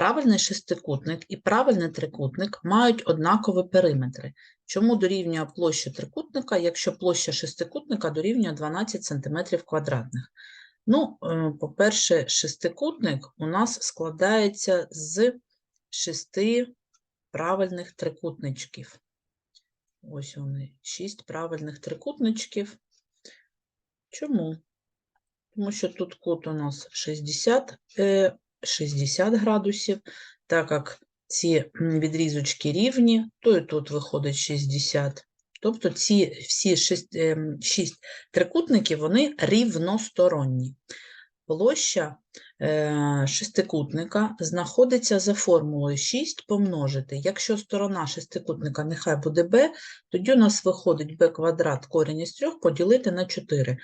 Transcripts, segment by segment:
правильний шестикутник і правильний трикутник мають однакові периметри. Чому дорівнює площа трикутника, якщо площа шестикутника дорівнює 12 см квадратних? Ну, е, по-перше, шестикутник у нас складається з шести правильних трикутничків. Ось вони, шість правильних трикутничків. Чому? Тому що тут кут у нас 60, е, 60 градусів, так як ці відрізочки рівні, то і тут виходить 60. Тобто ці всі шість, шість трикутників, вони рівносторонні. Площа е, шестикутника знаходиться за формулою 6 помножити. Якщо сторона шестикутника нехай буде b, тоді у нас виходить b квадрат корінь із 3 поділити на 4.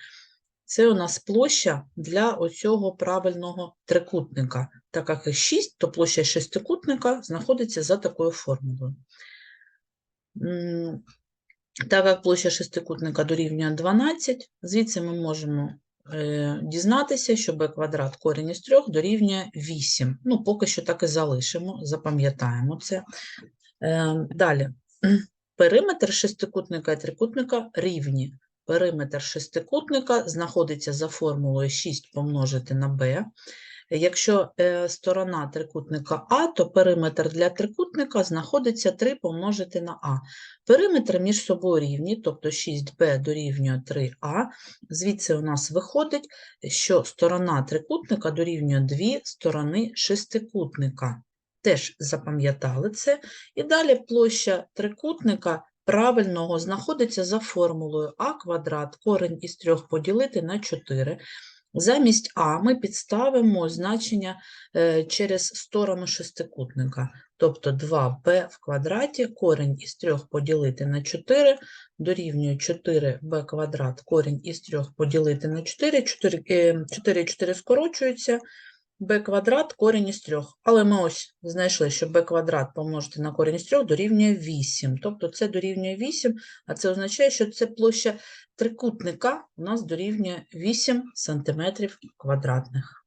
Це у нас площа для оцього правильного трикутника. Так як і 6, то площа шестикутника знаходиться за такою формулою. Так як площа шестикутника дорівнює 12, звідси ми можемо е, дізнатися, що b квадрат корінь із 3 дорівнює 8. Ну, поки що так і залишимо, запам'ятаємо це. Е, Далі. Периметр шестикутника і трикутника рівні. Периметр шестикутника знаходиться за формулою 6 помножити на b. Якщо е, сторона трикутника А, то периметр для трикутника знаходиться 3 помножити на А. Периметри між собою рівні, тобто 6b дорівнює 3а. Звідси у нас виходить, що сторона трикутника дорівнює 2 сторони шестикутника. Теж запам'ятали це. І далі площа трикутника правильного знаходиться за формулою а квадрат корень із 3 поділити на 4. Замість а ми підставимо значення е, через сторону шестикутника. Тобто 2b в квадраті корінь із 3 поділити на 4 дорівнює 4b квадрат корінь із 3 поділити на 4, 4, е, 4 і 4 скорочуються, b квадрат корінь із 3. Але ми ось знайшли, що b квадрат помножити на корінь із 3 дорівнює 8. Тобто це дорівнює 8, а це означає, що це площа трикутника у нас дорівнює 8 см квадратних.